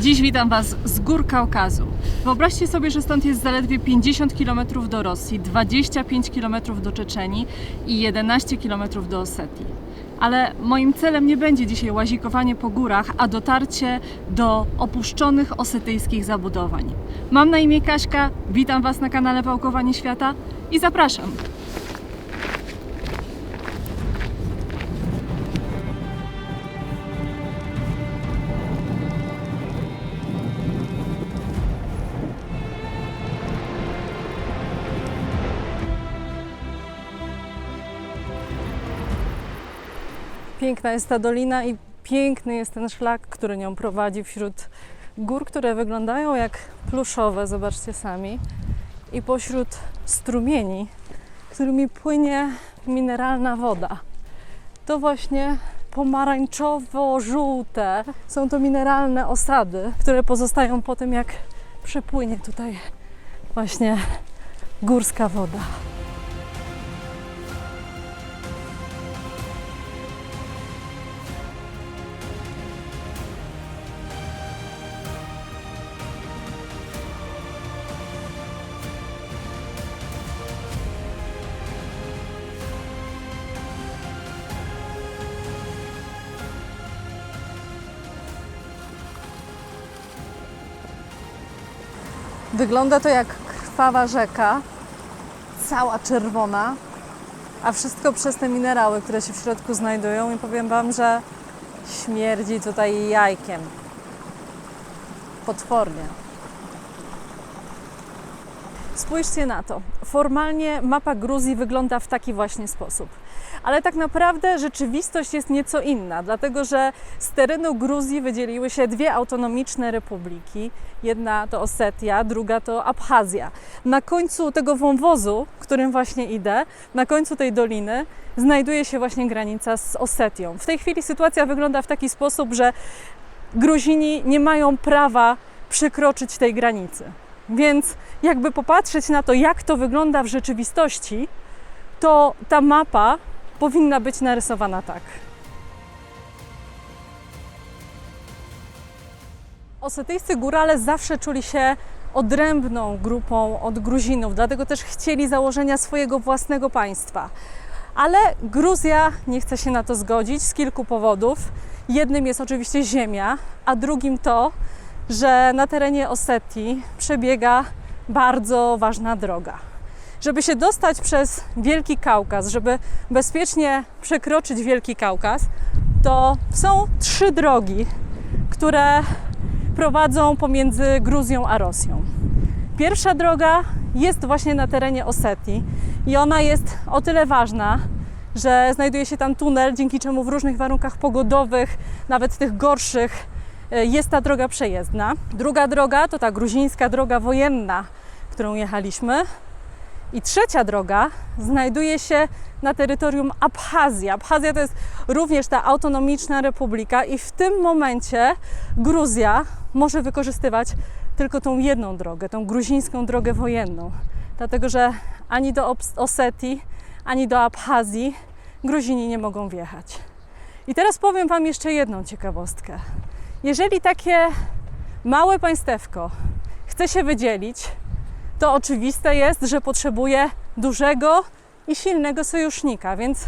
Dziś witam Was z gór Kaukazu. Wyobraźcie sobie, że stąd jest zaledwie 50 km do Rosji, 25 km do Czeczenii i 11 km do Osetii. Ale moim celem nie będzie dzisiaj łazikowanie po górach, a dotarcie do opuszczonych osetyjskich zabudowań. Mam na imię Kaśka, witam Was na kanale Pałkowanie Świata i zapraszam. Piękna jest ta dolina i piękny jest ten szlak, który nią prowadzi wśród gór, które wyglądają jak pluszowe, zobaczcie sami. I pośród strumieni, którymi płynie mineralna woda. To właśnie pomarańczowo-żółte są to mineralne osady, które pozostają po tym, jak przepłynie tutaj właśnie górska woda. Wygląda to jak krwawa rzeka, cała czerwona, a wszystko przez te minerały, które się w środku znajdują. I powiem Wam, że śmierdzi tutaj jajkiem. Potwornie. Spójrzcie na to. Formalnie mapa Gruzji wygląda w taki właśnie sposób. Ale tak naprawdę rzeczywistość jest nieco inna, dlatego że z terenu Gruzji wydzieliły się dwie autonomiczne republiki. Jedna to Osetia, druga to Abchazja. Na końcu tego wąwozu, którym właśnie idę, na końcu tej doliny, znajduje się właśnie granica z Osetią. W tej chwili sytuacja wygląda w taki sposób, że Gruzini nie mają prawa przekroczyć tej granicy. Więc jakby popatrzeć na to, jak to wygląda w rzeczywistości, to ta mapa powinna być narysowana tak. Osetyjscy górale zawsze czuli się odrębną grupą od Gruzinów, dlatego też chcieli założenia swojego własnego państwa. Ale Gruzja nie chce się na to zgodzić z kilku powodów. Jednym jest oczywiście ziemia, a drugim to, że na terenie Osetii przebiega bardzo ważna droga. Żeby się dostać przez Wielki Kaukaz, żeby bezpiecznie przekroczyć Wielki Kaukaz, to są trzy drogi, które prowadzą pomiędzy Gruzją a Rosją. Pierwsza droga jest właśnie na terenie Osetii i ona jest o tyle ważna, że znajduje się tam tunel, dzięki czemu w różnych warunkach pogodowych, nawet tych gorszych, e, jest ta droga przejezdna. Druga droga to ta gruzińska droga wojenna, którą jechaliśmy. I trzecia droga znajduje się na terytorium Abchazji. Abchazja to jest również ta autonomiczna republika, i w tym momencie Gruzja może wykorzystywać tylko tą jedną drogę, tą gruzińską drogę wojenną. Dlatego, że ani do Osetii, ani do Abchazji Gruzini nie mogą wjechać. I teraz powiem Wam jeszcze jedną ciekawostkę. Jeżeli takie małe państewko chce się wydzielić, to oczywiste jest, że potrzebuje dużego i silnego sojusznika, więc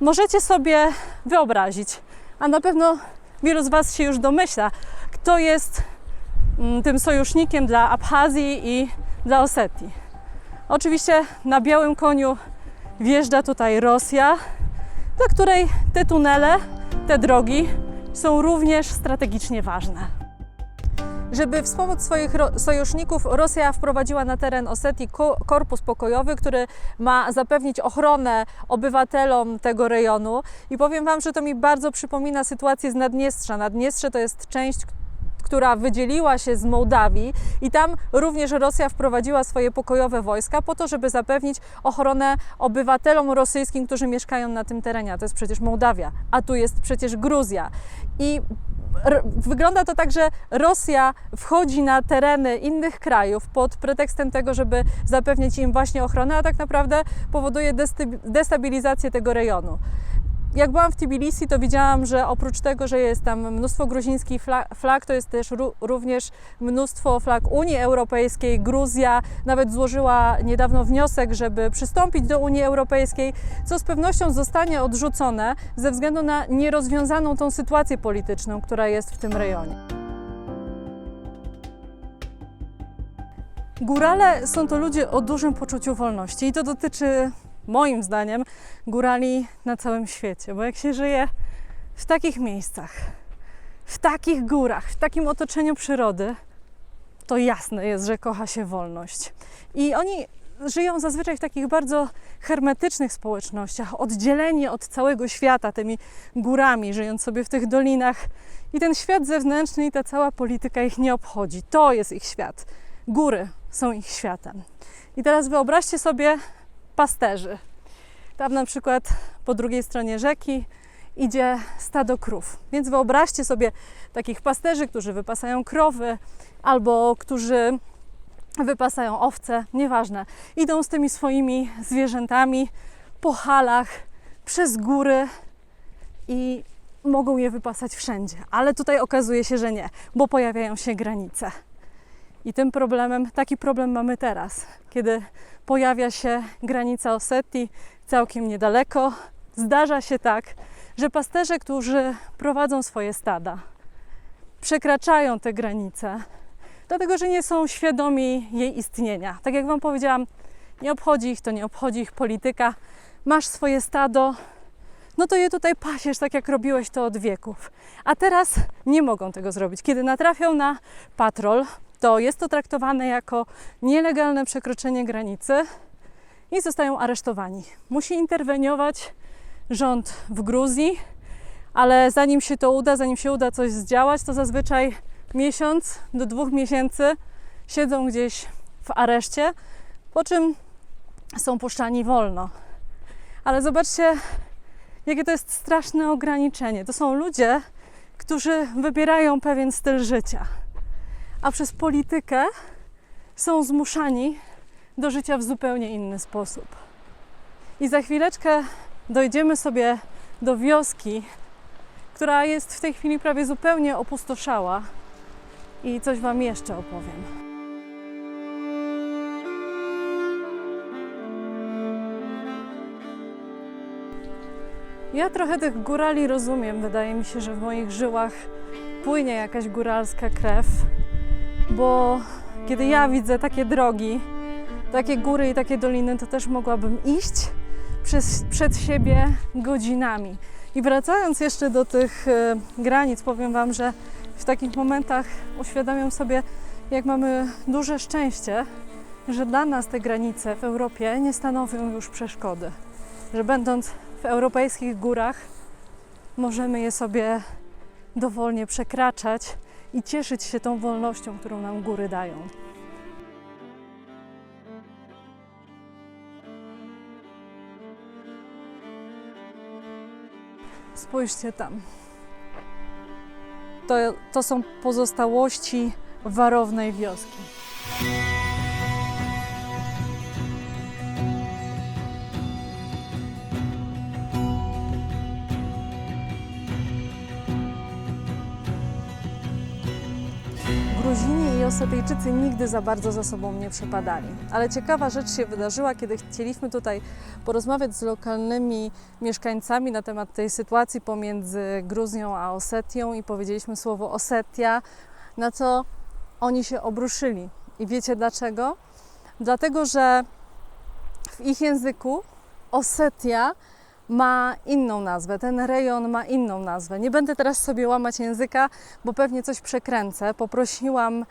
możecie sobie wyobrazić, a na pewno wielu z Was się już domyśla, kto jest mm, tym sojusznikiem dla Abchazji i dla Osetii. Oczywiście na białym koniu wjeżdża tutaj Rosja, dla której te tunele, te drogi są również strategicznie ważne. Żeby wspomóc swoich sojuszników, Rosja wprowadziła na teren Osetii ko- korpus pokojowy, który ma zapewnić ochronę obywatelom tego rejonu. I powiem Wam, że to mi bardzo przypomina sytuację z Naddniestrza. Naddniestrze to jest część, która wydzieliła się z Mołdawii i tam również Rosja wprowadziła swoje pokojowe wojska po to, żeby zapewnić ochronę obywatelom rosyjskim, którzy mieszkają na tym terenie. A to jest przecież Mołdawia, a tu jest przecież Gruzja. I wygląda to tak, że Rosja wchodzi na tereny innych krajów pod pretekstem tego, żeby zapewnić im właśnie ochronę, a tak naprawdę powoduje destabilizację tego rejonu. Jak byłam w Tbilisi, to widziałam, że oprócz tego, że jest tam mnóstwo gruzińskich fla- flag, to jest też ró- również mnóstwo flag Unii Europejskiej. Gruzja nawet złożyła niedawno wniosek, żeby przystąpić do Unii Europejskiej, co z pewnością zostanie odrzucone ze względu na nierozwiązaną tą sytuację polityczną, która jest w tym rejonie. Górale są to ludzie o dużym poczuciu wolności i to dotyczy, moim zdaniem, górali na całym świecie, bo jak się żyje w takich miejscach, w takich górach, w takim otoczeniu przyrody, to jasne jest, że kocha się wolność. I oni żyją zazwyczaj w takich bardzo hermetycznych społecznościach, oddzieleni od całego świata tymi górami, żyjąc sobie w tych dolinach. I ten świat zewnętrzny i ta cała polityka ich nie obchodzi. To jest ich świat. Góry są ich światem. I teraz wyobraźcie sobie pasterzy. Tam na przykład po drugiej stronie rzeki idzie stado krów. Więc wyobraźcie sobie takich pasterzy, którzy wypasają krowy albo którzy wypasają owce, nieważne. Idą z tymi swoimi zwierzętami po halach, przez góry i mogą je wypasać wszędzie. Ale tutaj okazuje się, że nie, bo pojawiają się granice. I tym problemem, taki problem mamy teraz, kiedy pojawia się granica Osetii całkiem niedaleko. Zdarza się tak, że pasterze, którzy prowadzą swoje stada, przekraczają te granice, dlatego że nie są świadomi jej istnienia. Tak jak Wam powiedziałam, nie obchodzi ich to, nie obchodzi ich polityka. Masz swoje stado, no to je tutaj pasiesz, tak jak robiłeś to od wieków. A teraz nie mogą tego zrobić. Kiedy natrafią na patrol, to jest to traktowane jako nielegalne przekroczenie granicy i zostają aresztowani. Musi interweniować rząd w Gruzji, ale zanim się to uda, zanim się uda coś zdziałać, to zazwyczaj miesiąc do dwóch miesięcy siedzą gdzieś w areszcie, po czym są puszczani wolno. Ale zobaczcie, jakie to jest straszne ograniczenie. To są ludzie, którzy wybierają pewien styl życia a przez politykę są zmuszani do życia w zupełnie inny sposób. I za chwileczkę dojdziemy sobie do wioski, która jest w tej chwili prawie zupełnie opustoszała i coś Wam jeszcze opowiem. Ja trochę tych górali rozumiem. Wydaje mi się, że w moich żyłach płynie jakaś góralska krew bo kiedy ja widzę takie drogi, takie góry i takie doliny, to też mogłabym iść przez, przed siebie godzinami. I wracając jeszcze do tych e, granic, powiem Wam, że w takich momentach uświadamiam sobie, jak mamy duże szczęście, że dla nas te granice w Europie nie stanowią już przeszkody. Że będąc w europejskich górach, możemy je sobie dowolnie przekraczać i cieszyć się tą wolnością, którą nam góry dają. Spójrzcie tam. To, to są pozostałości warownej wioski. Gruzini i Osetyjczycy nigdy za bardzo za sobą nie przepadali. Ale ciekawa rzecz się wydarzyła, kiedy chcieliśmy tutaj porozmawiać z lokalnymi mieszkańcami na temat tej sytuacji pomiędzy Gruzją a Osetią i powiedzieliśmy słowo Osetia, na co oni się obruszyli. I wiecie dlaczego? Dlatego, że w ich języku Osetia ma inną nazwę, ten rejon ma inną nazwę. Nie będę teraz sobie łamać języka, bo pewnie coś przekręcę. Poprosiłam y,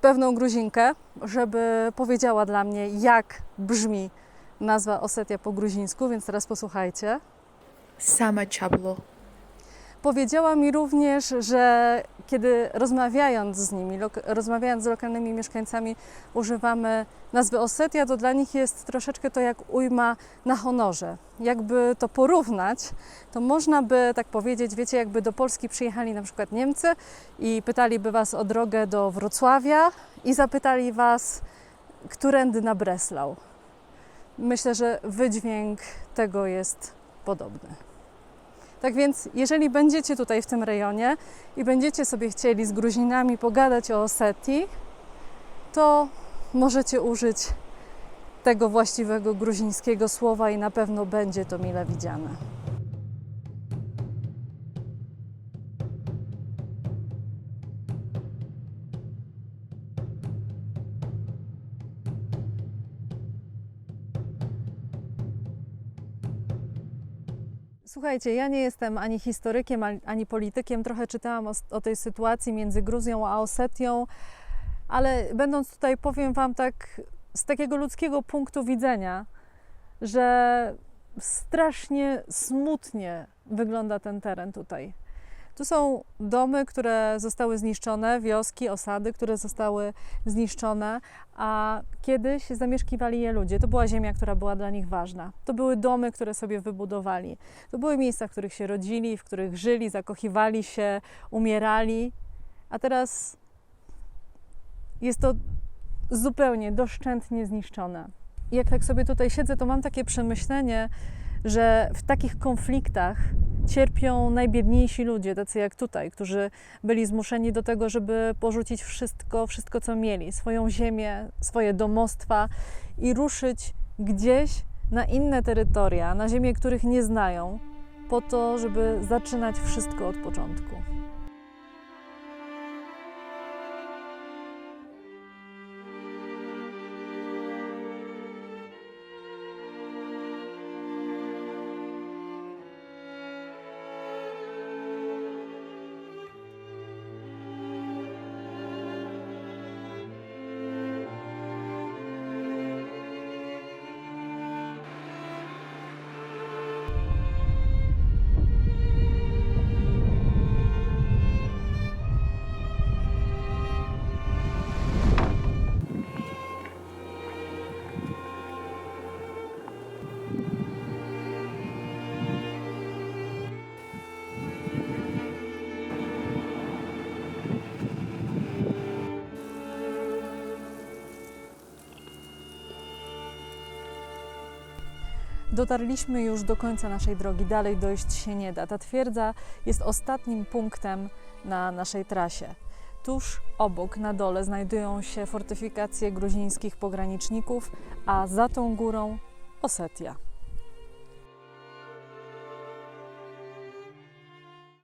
pewną Gruzinkę, żeby powiedziała dla mnie, jak brzmi nazwa Osetia po gruzińsku, więc teraz posłuchajcie. Same Chablo. Powiedziała mi również, że kiedy rozmawiając z nimi, rozmawiając z lokalnymi mieszkańcami, używamy nazwy Osetia, to dla nich jest troszeczkę to jak ujma na honorze. Jakby to porównać, to można by tak powiedzieć, wiecie, jakby do Polski przyjechali na przykład Niemcy i pytaliby Was o drogę do Wrocławia i zapytali Was, którędy na Breslau. Myślę, że wydźwięk tego jest podobny. Tak więc, jeżeli będziecie tutaj w tym rejonie i będziecie sobie chcieli z Gruzinami pogadać o Osetii, to możecie użyć tego właściwego gruzińskiego słowa i na pewno będzie to mile widziane. Słuchajcie, ja nie jestem ani historykiem, ani- politykiem. Trochę czytałam o, o tej sytuacji między Gruzją a Osetią, ale będąc tutaj, powiem Wam tak z takiego ludzkiego punktu widzenia, że strasznie smutnie wygląda ten teren tutaj. Tu są domy, które zostały zniszczone, wioski, osady, które zostały zniszczone, a kiedyś zamieszkiwali je ludzie. To była ziemia, która była dla nich ważna. To były domy, które sobie wybudowali. To były miejsca, w których się rodzili, w których żyli, zakochiwali się, umierali. A teraz jest to zupełnie doszczętnie zniszczone. I jak tak sobie tutaj siedzę, to mam takie przemyślenie, że w takich konfliktach cierpią najbiedniejsi ludzie, tacy jak tutaj, którzy byli zmuszeni do tego, żeby porzucić wszystko, wszystko co mieli, swoją ziemię, swoje domostwa i ruszyć gdzieś na inne terytoria, na ziemię, których nie znają, po to, żeby zaczynać wszystko od początku. Dotarliśmy już do końca naszej drogi, dalej dojść się nie da. Ta twierdza jest ostatnim punktem na naszej trasie. Tuż obok, na dole, znajdują się fortyfikacje gruzińskich pograniczników, a za tą górą Osetia.